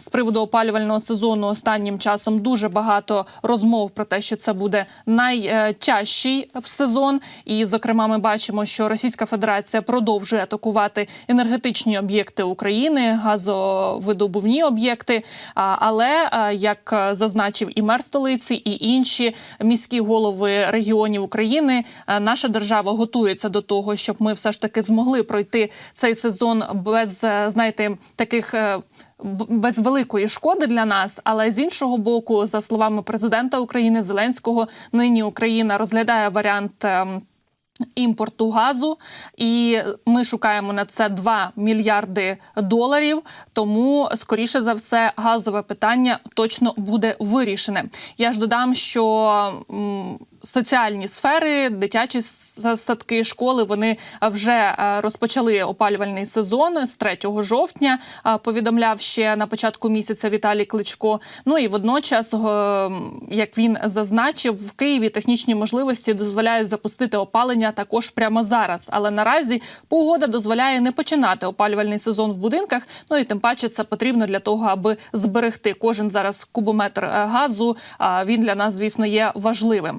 з приводу опалювального сезону останнім часом дуже багато розмов про те, що це буде найтяжчий сезон. І, зокрема, ми бачимо, що Російська Федерація продовжує атакувати енергетичні об'єкти України, газовидобувні об'єкти. Але як е, зазначив і мер столиці, і інші міські голови регіонів України, е, наша держава готується до того, щоб ми все ж таки змогли пройти цей сезон без е, знаєте таких. Без великої шкоди для нас, але з іншого боку, за словами президента України Зеленського, нині Україна розглядає варіант ем, імпорту газу, і ми шукаємо на це 2 мільярди доларів. Тому, скоріше за все, газове питання точно буде вирішене. Я ж додам, що соціальні сфери, дитячі садки, школи вони вже розпочали опалювальний сезон з 3 жовтня. Повідомляв ще на початку місяця Віталій Кличко. Ну і водночас, як він зазначив, в Києві технічні можливості дозволяють запустити опалення також прямо зараз. Але наразі погода дозволяє не починати опалювальний сезон в будинках. Ну і тим паче це потрібно для того, аби зберегти кожен зараз кубометр е, газу. Він для нас, звісно, є важливим.